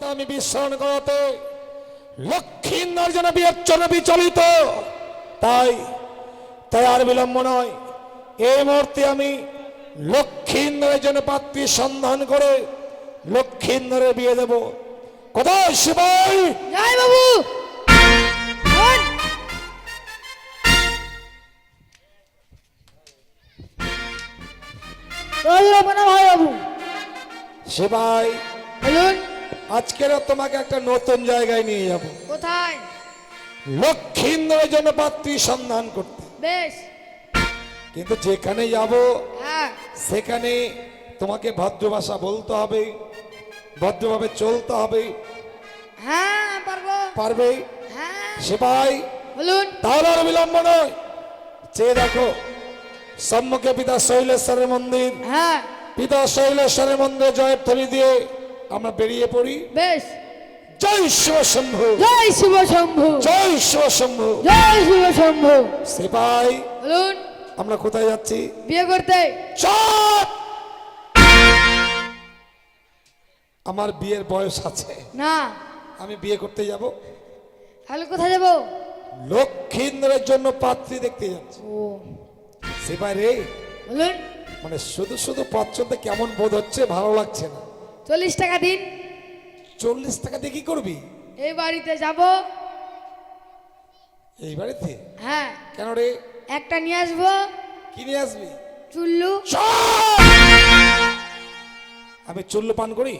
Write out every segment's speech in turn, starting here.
আমি বিশ্রাম করাতে লক্ষ্মীন্দর যেন বিয়ের জন্য বিচলিত তাই তাই আর বিলম্ব নয়। এই মুহূর্তে আমি লক্ষ্মীন্দরের জন্য পাত্রী সন্ধান করে লক্ষ্মীন্দরের বিয়ে দেব। কোথায় শিবাই? জয় বাবু! না ভাই বাবু। শিবাই বলুন। আজকের তোমাকে একটা নতুন জায়গায় নিয়ে যাব। কোথায়? লক্ষ্মীন্দরের জন্য পাত্রী সন্ধান করতে। বেশ। কিন্তু যেখানে যাব হ্যাঁ। সেখানে তোমাকে ভদ্র ভাষা বলতে হবে ভদ্রভাবে চলতে হবে। হ্যাঁ পারব। পারবে? হ্যাঁ। সেপাই বলুন। তাহলে আর বিলম্ব নয়। চেয়ে দেখো সম্মুখে পিতা শৈলেশ্বরের মন্দির। হ্যাঁ। পিতা শৈলেশ্বরের মন্দিরে জয়ের থলি দিয়ে আমরা বেরিয়ে পড়ি। বেশ। জয় শিব শম্ভু জয় শিব শম্ভু জয় শিব শম্ভু জয় শিব শম্ভু সেপাই বলুন। আমরা কোথায় যাচ্ছি? বিয়ে করতে। চপ আমার বিয়ের বয়স আছে। না। আমি বিয়ে করতে যাব। তাহলে কোথায় যাব? লক্ষ্মীন্দ্রের জন্য পাত্রী দেখতে যাচ্ছি। ও। সেপাই রে বলুন। মানে শুধু শুধু পথ চলতে কেমন বোধ হচ্ছে ভালো লাগছে না। চল্লিশ টাকা দিন। চল্লিশ টাকা দিয়ে কি করবি? এই বাড়িতে যাব। এই বাড়িতে? হ্যাঁ। কেন রে? একটা নিয়ে আসব। কিনে আসবি? চুল্লু! আমি চুল্লু পান করি?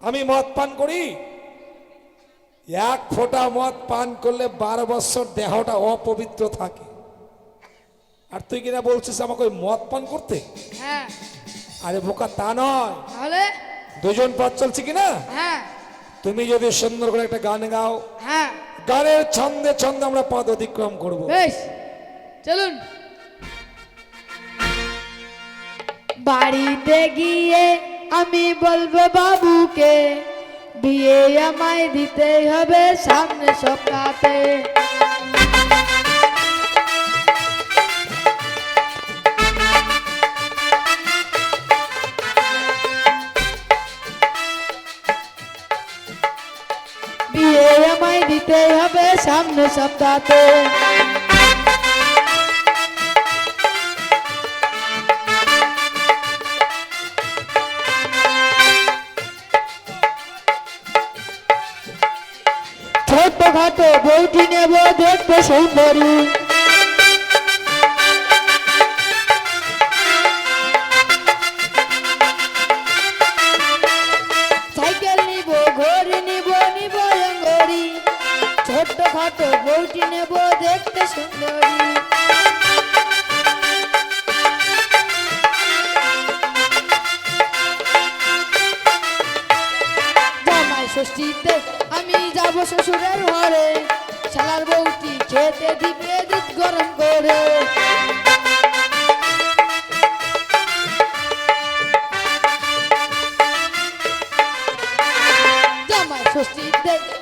আমি মদ পান করি? এক ফোঁটা মদ পান করলে বারো বছর দেহটা অপবিত্র থাকে। আর তুই কিনা বলছিস আমাকে ওই মদ পান করতে? হ্যাঁ। আরে বোকা তা নয়। তাহলে? দুজন পথ চলছে কিনা? হ্যাঁ। তুমি যদি সুন্দর করে একটা গান গাও হ্যাঁ। গানের ছন্দে ছন্দে আমরা পদ অতিক্রম করব। বেশ চলুন। বাড়িতে গিয়ে আমি বলব বাবুকে বিয়ে আমায় দিতে হবে সামনে সপ্তাহে দিতে হবে সামনে সপ্তাহে ছোট খাটো বউটি নেব দেখতে সুন্দরী সুন্দরী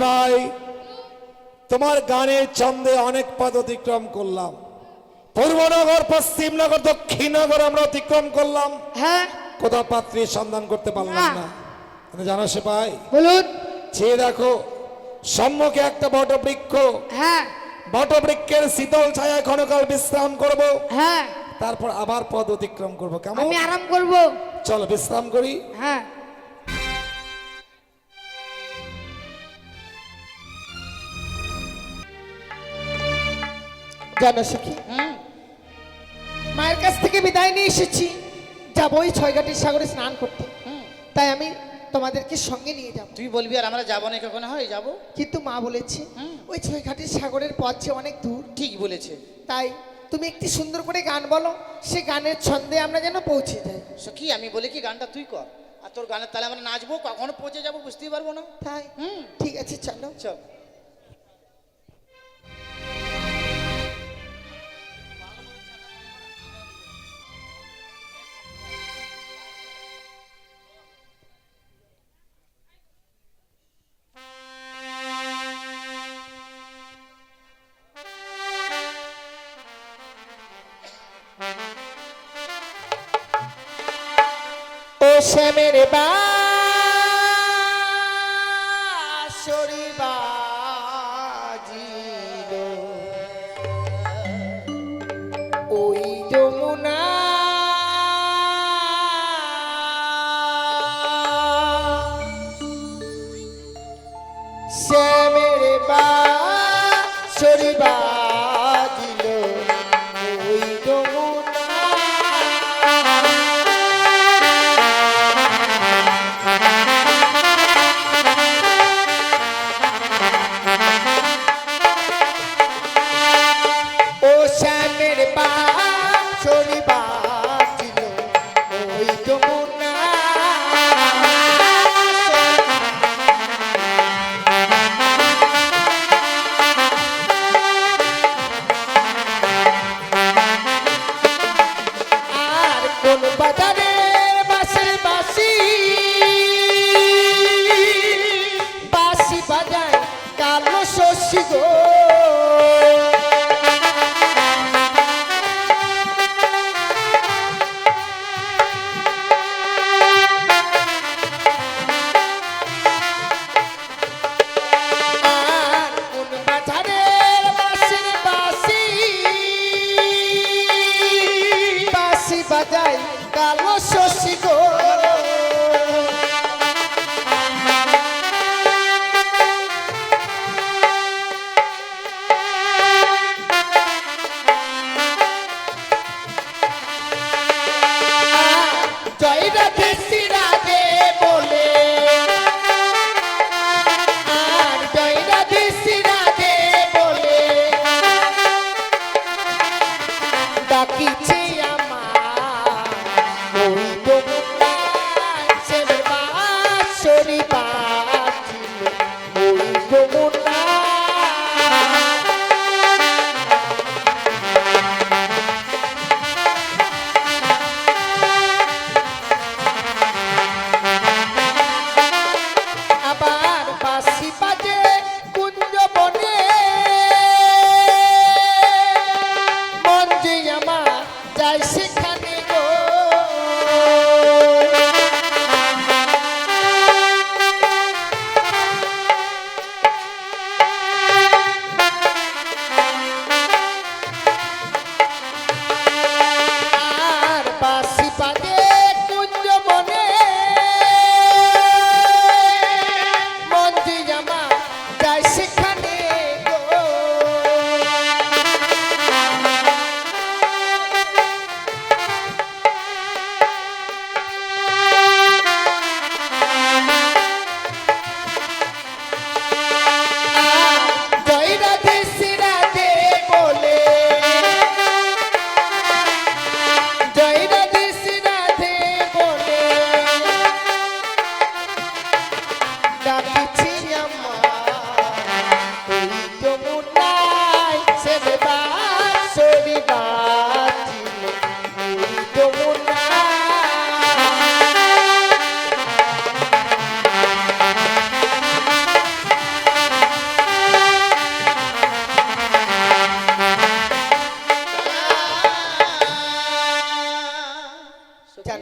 সেবাই তোমার গানের ছন্দে অনেক পদ অতিক্রম করলাম। পূর্বনগর পশ্চিমনগর দক্ষিণনগর আমরা অতিক্রম করলাম। হ্যাঁ। কোথাও পাত্রীর সন্ধান করতে পারলাম না। তুমি জানো সেপাই বলুন। চেয়ে দেখো সম্মুখে একটা বটবৃক্ষ। হ্যাঁ। বটবৃক্ষের শীতল ছায়া ক্ষণকাল বিশ্রাম করব। হ্যাঁ। তারপর আবার পদ অতিক্রম করব। কেমন? আমি আরাম করব। চলো বিশ্রাম করি। হ্যাঁ। জানো সখী। মায়ের কাছ থেকে বিদায় নিয়ে এসেছি। যাব ওই ছয়ঘাটির সাগরে স্নান করতে। তাই আমি তোমাদেরকে সঙ্গে নিয়ে যাব। তুই বলবি আর আমরা যাব না কখনো? হয় যাব। কিন্তু মা বলেছে। ওই ছয়ঘাটির সাগরের পথ যে অনেক দূর। ঠিক বলেছে। তাই তুমি একটি সুন্দর করে গান বলো সে গানের ছন্দে আমরা যেন পৌঁছে যাই। সখী আমি বলি কি গানটা তুই কর। আর তোর গানের তালে আমরা নাচবো কখনো পৌঁছে যাব বুঝতেই পারব না। তাই? হুম। ঠিক আছে চলো। চল। ও শ্যামের বাঁশি বাজে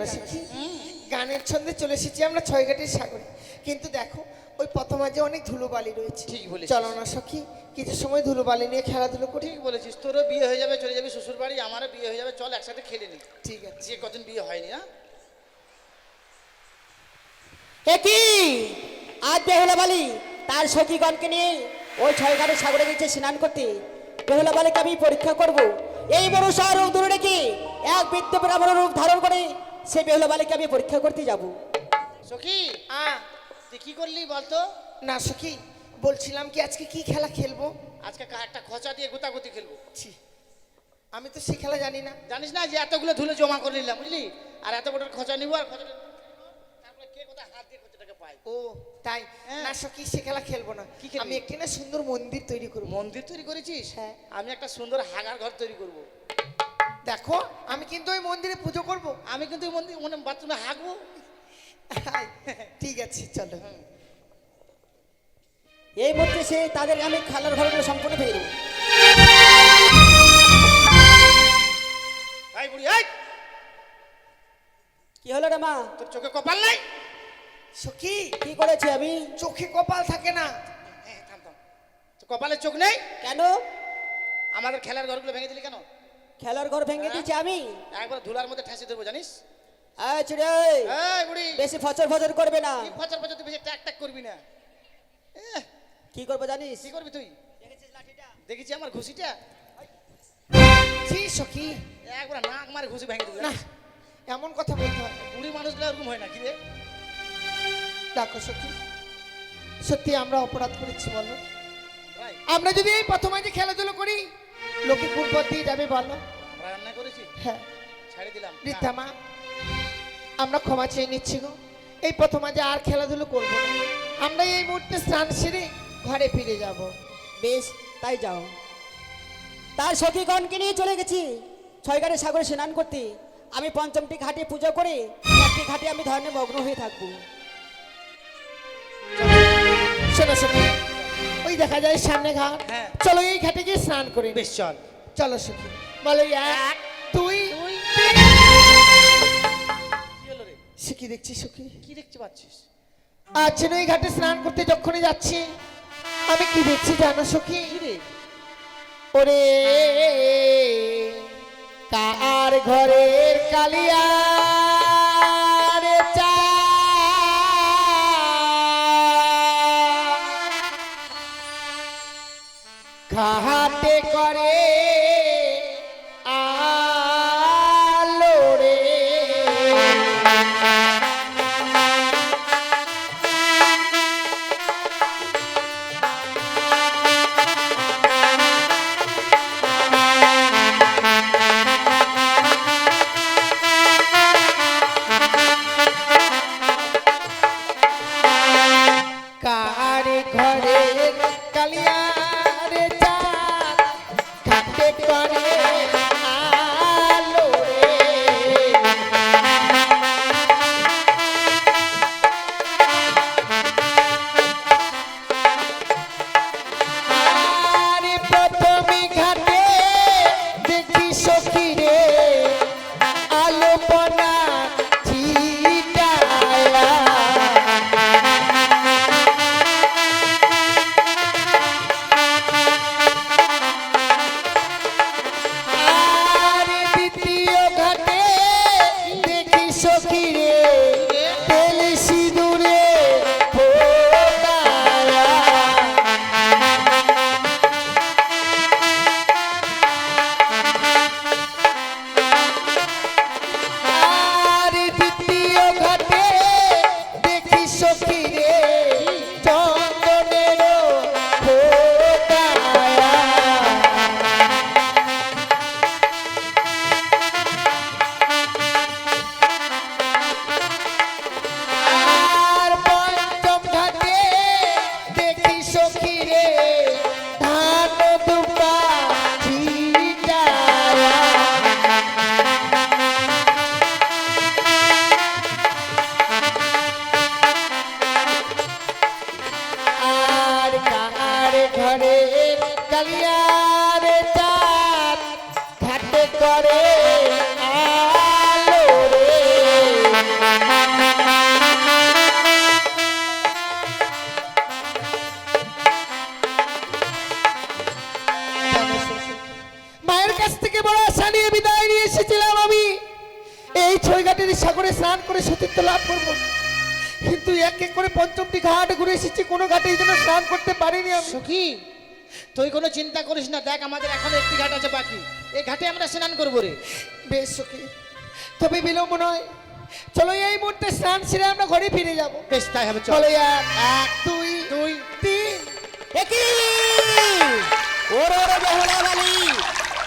সখী গানের ছন্দে চলে এসেছি আমরা ছয়ঘাটের সাগরে। কিন্তু দেখো ওই প্রথম পথমাঝে অনেক ধুলোবালি রয়েছে। ঠিক বলেছিস। চলো না সখী কিছু সময় ধুলোবালি নিয়ে খেলাধুলো করি। ঠিক বলেছিস। তোরও বিয়ে হয়ে যাবে চলে যাবে শ্বশুর বাড়ি আমারও বিয়ে হয়ে যাবে চল একসাথে খেলে নি। ঠিক আছে। যে কদিন বিয়ে হয়নি না একই আজ বেহুলা বালি তার সখীগণকে নিয়ে ওই ছয়ঘাটে সাগরে গেছে স্নান করতে। বেহুলা বালিকে আমি পরীক্ষা করব। এই মনুষ্য রূপ দূরে রেখে এক বৃদ্ধ ব্রাহ্মণ রূপ ধারণ করে সেই বেহুলা বালিকে আমি পরীক্ষা করতে যাব। সখী আ তুই কি করলি বলতো? না সখি বলছিলাম কি আজকে কি খেলা খেলব? আজকে কা- একটা খোঁচা দিয়ে গুতাগুতি খেলব? ছি, আমি তো সে খেলা জানি না। জানিস না যে এতগুলো ধুলো জমা করে নিলাম বুঝলি? আর এত বড় খোঁচা নিবো আর খোঁচাটা তারপরে ও তাই? হ্যাঁ। না সখী সে খেলা খেলব না। কি? আমি একটি না সুন্দর মন্দির তৈরি করব। মন্দির তৈরি করেছিস? হ্যাঁ। আমি একটা সুন্দর হাগার ঘর তৈরি করব। দেখো আমি কিন্তু ওই মন্দিরে পুজো করব। আমি কিন্তু ওই মন্দির মানে বাথরুমে হাঁকবো ঠিক আছে চলো। এই মুহূর্তে সে তাদের আমি খেলার ঘরগুলো সম্পূর্ণ ভেঙে দেবো। কি হলো রে মা? তোর চোখে কপাল নাই? সখী কি করেছি আমি? চোখে কপাল থাকে না। কপালে চোখ নেই? কেন? আমাদের খেলার ঘরগুলো ভেঙে দিলি কেন? খেলার ঘর ভেঙে দিয়েছি আমি। একবার ধুলার মধ্যে ঠাসি দেবো জানিস? এই ছেড়ে, এই, এই বুড়ি। বেশি ফচর ফচর করবে না। কি ফচার ফচার তুই বেশি ট্যাক ট্যাক করবি না। কি করব জানিস? কি করবি তুই? দেখেছি আমার ঘুষিটা? সখী একবার নাক মারে ঘুষি ভেঙে দিবি না। এমন কথা বলতে হয় বুড়ি মানুষগুলো এরকম হয় না কি রে সখী সত্যি আমরা অপরাধ করেছি বলো। আমরা যদি এই প্রথমে যে খেলাধুলো করি লোকে কোন পথ দিয়ে যাবে বলো। আমরা রান্না করেছি? হ্যাঁ। ছাড়ি দিলাম। বৃদ্ধা মা আমরা ক্ষমা চেয়ে নিচ্ছি গো। এই প্রথম আজ আর খেলাধুলো করব না। আমরা এই মুহূর্তে স্নান সেরে ঘরে ফিরে যাব। বেশ তাই যাও। তার সখীগণকে নিয়ে চলে গেছি। ছয়গারে সাগরে স্নান করতে। আমি পঞ্চমটি ঘাটে পুজো করে একটি ঘাটে আমি ধরনের মগ্ন হয়ে থাকব। শোনো সখী ওই দেখা যায় সামনে ঘাট। হ্যাঁ। চলো এই ঘাটে গিয়ে স্নান করি। বেশ চল। চলো সখী। বলো এক দুই দেখছি সখী? কি দেখতে পাচ্ছিস? যেন এই ঘাটে স্নান করতে যখনই যাচ্ছি আমি কি দেখছি জানো সখী? রে? ওরে কার ঘরের কালিয়া? ঘাটে করে করে মায়ের কাছ থেকে বড় আশা নিয়ে বিদায় নিয়ে এসেছিলাম আমি। এই ছয়ঘাটের সাগরে স্নান করে সতীত্ব লাভ করব। কিন্তু এক এক করে পঞ্চমটি ঘাট ঘুরে এসেছি, কোনো ঘাটে এই জন্য স্নান করতে পারিনি আমি। সখী, তুই কোনো চিন্তা করিস না, দেখ আমাদের এখনও একটি ঘাট আছে বাকি। এই ঘাটে আমরা স্নান করব রে। বেশ সুখী তবে বিলম্ব নয়। চলো এই মুহূর্তে স্নান সেরে আমরা ঘরে ফিরে যাব। বেশ তাই হবে চলো। এক এক দুই দুই তিন। একই! ওরে ওরে বেহুলা বালি।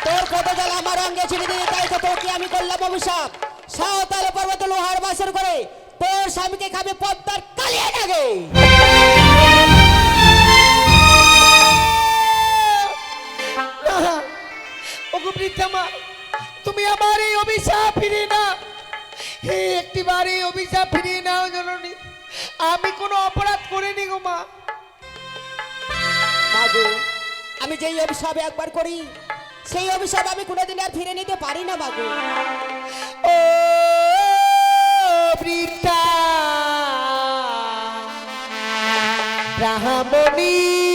তোর কত জল আমার অঙ্গে ছিঁড়ে দিয়ে তাই তো তোকে আমি করলাম অভিশাপ। সাঁওতাল পর্বত লোহার বাসর করে তোর স্বামীকে খাবে পদ্মার কাল পালিয়ে মা তুমি আমার এই অভিশাপ ফিরিয়ে না এই একটিবার এই অভিশাপ ফিরিয়ে নাও জননী। আমি কোনো অপরাধ করিনি গো মা। মাগো আমি যেই অভিশাপ একবার করি সেই অভিশাপ আমি কোনোদিন আর ফিরে নিতে পারি না মাগো ও বৃদ্ধা ব্রাহ্মণী।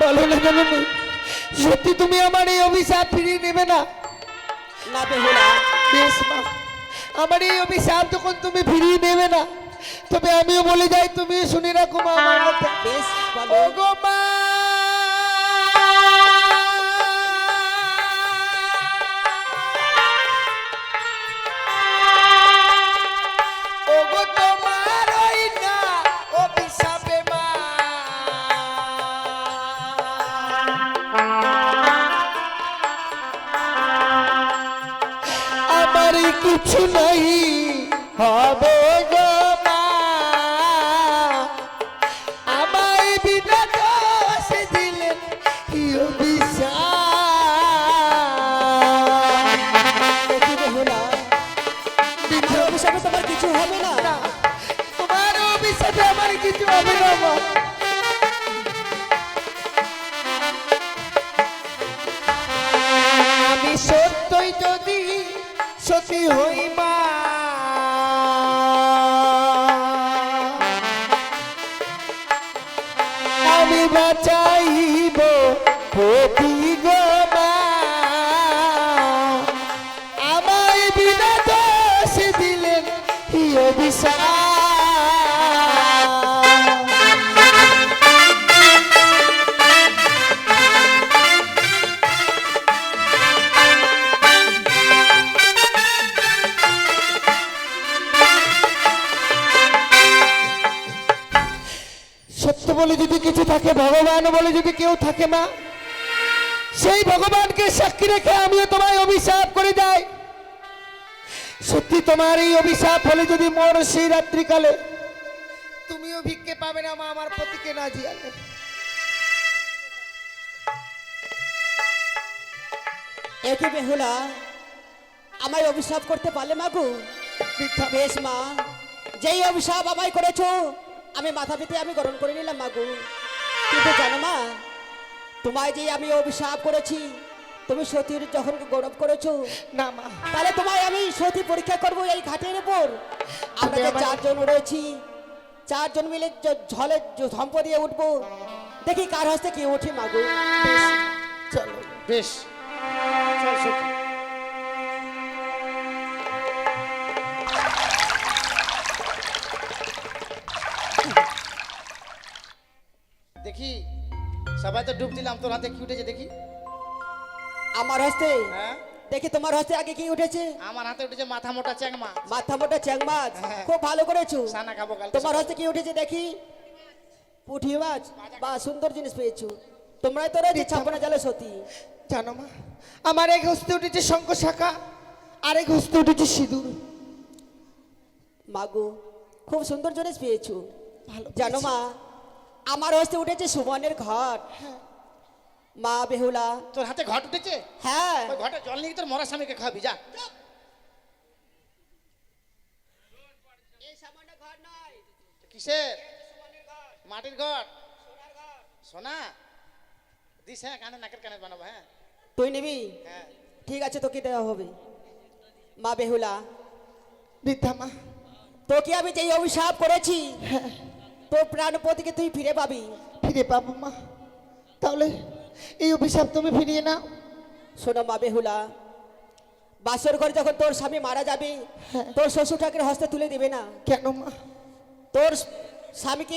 বলো না সত্যি তুমি আমার এই অভিশাপ ফিরিয়ে নেবে না? না বেহুলা বেশ মা। আমার এই অভিশাপ যখন তুমি ফিরিয়ে নেবে না তবে আমিও বলে যাই তুমি শুনি রাখো মা আমার কথা। বেশ বলো। গো মা হবে কি অভিশাপ সত্য বলে যদি কিছু থাকে, ভগবান বলে যদি কেউ থাকে মা, সেই ভগবানকে সাক্ষী রেখে আমিও তোমায় অভিশাপ করে যাই। সত্যি তোমার এই অভিশাপ হলে যদি মোর সেই রাত্রিকালে তুমিও ভিক্ষে পাবে না মা আমার পতিকে না জিয়ালে। একই বেহুলা আমায় অভিশাপ করতে পারলে মাগো মিথ্যা। বেশ মা যেই অভিশাপ আমায় করেছ আমি মাথা পেতে আমি গ্রহণ করে নিলাম মাগু কিন্তু জানো মা তোমায় যে আমি অভিশাপ করেছি তুমি সতীর যখন গৌরব করেছ না মা। তাহলে তোমায় আমি সতী পরীক্ষা করব এই ঘাটের উপর। আমরা যে চারজন রয়েছি চারজন মিলে ঝলে ঝম্প দিয়ে উঠবো। দেখি কার হস্তে কি উঠি মাগো চলো। বেশ। চল সখী দেখি সবাই তো ডুব দিলাম তোর হাতে কি উঠেছে দেখি। আমার হস্তে হ্যাঁ? দেখি তোমার হস্তে আগে কি উঠেছে? আমার হাতে উঠেছে মাথা মোটা চ্যাংমা মাথা মোটা চ্যাং মাছ? হ্যাঁ। খুব ভালো করেছ। সানা খাব তোমার হস্তে কি উঠেছে দেখি? পুঁটি মাছ? বা সুন্দর জিনিস পেয়েছ। তোমরাই তো রয়েছে ছাপনা জালে সতী। জানো মা আমার এক হস্তে উঠেছে শঙ্খ শাখা আরেক হস্তে উঠেছে সিঁদুর। মাগো খুব সুন্দর জিনিস পেয়েছ। ভালো জানো মা আমার হস্তে উঠেছে সুমনের ঘর মা বেহুলা। তোর হাতে ঘট উঠেছে? হ্যাঁ। ওই ঘটে জল নিয়ে তোর মরা স্বামীকে খাওয়াবি যা। কিসের? মাটির ঘর? সোনা? দিস হ্যাঁ কানে নাকের কানে বানাবো হ্যাঁ। তুই নিবি? হ্যাঁ। ঠিক আছে তোকে দেওয়া হবে। মা বেহুলা। বৃদ্ধা মা। তোকে আমি যেই অভিশাপ করেছি তোর প্রাণপতিকে তুই ফিরে পাবি। ফিরে পাবো মা। তাহলে এই অভিশাপ তুমি ফিরিয়ে নাও। শোনো মা বেহুলা বাসর ঘরে যখন তোর স্বামী মারা যাবে তোর শ্বশুর ঠাকুরের হস্তে তুলে দিবে না। কেন মা? তোর স্বামীকে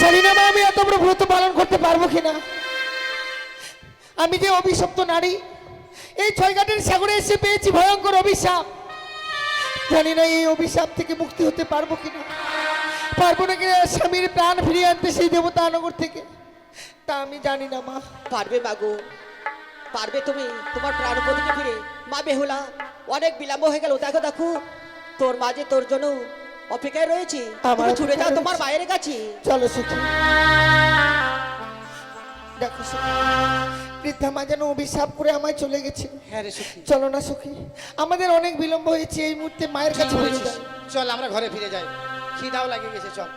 জানি না আমি এত বড় ব্রত পালন করতে পারব কিনা। আমি যে অভিশপ্ত নারী এই ছয়ঘাটের সাগরে এসে পেয়েছি ভয়ঙ্কর অভিশাপ। জানি না এই অভিশাপ থেকে মুক্তি হতে পারব কিনা। পারব না কিনা স্বামীর প্রাণ ফিরিয়ে আনতে সেই দেবতা নগর থেকে। তা আমি জানি না মা। পারবে মাগো পারবে তুমি। তোমার প্রাণ প্রাণপতিকে ফিরে। মা বেহুলা অনেক বিলম্ব হয়ে গেল। দেখো দেখো। তোর মাঝে তোর জন্য অপেক্ষায় রয়েছে আমার ছুটে যাও তোমার। বাইরে কাছে। চলো সুখী। দেখো সুখী। বৃদ্ধা মা যেন অভিশাপ করে আমায় চলে গেছে। হ্যাঁ রে সুখী। চলো না সুখী আমাদের অনেক বিলম্ব হয়েছে এই মুহূর্তে মায়ের কাছে চল আমরা ঘরে ফিরে যাই। খিদাও লাগে গেছে চল।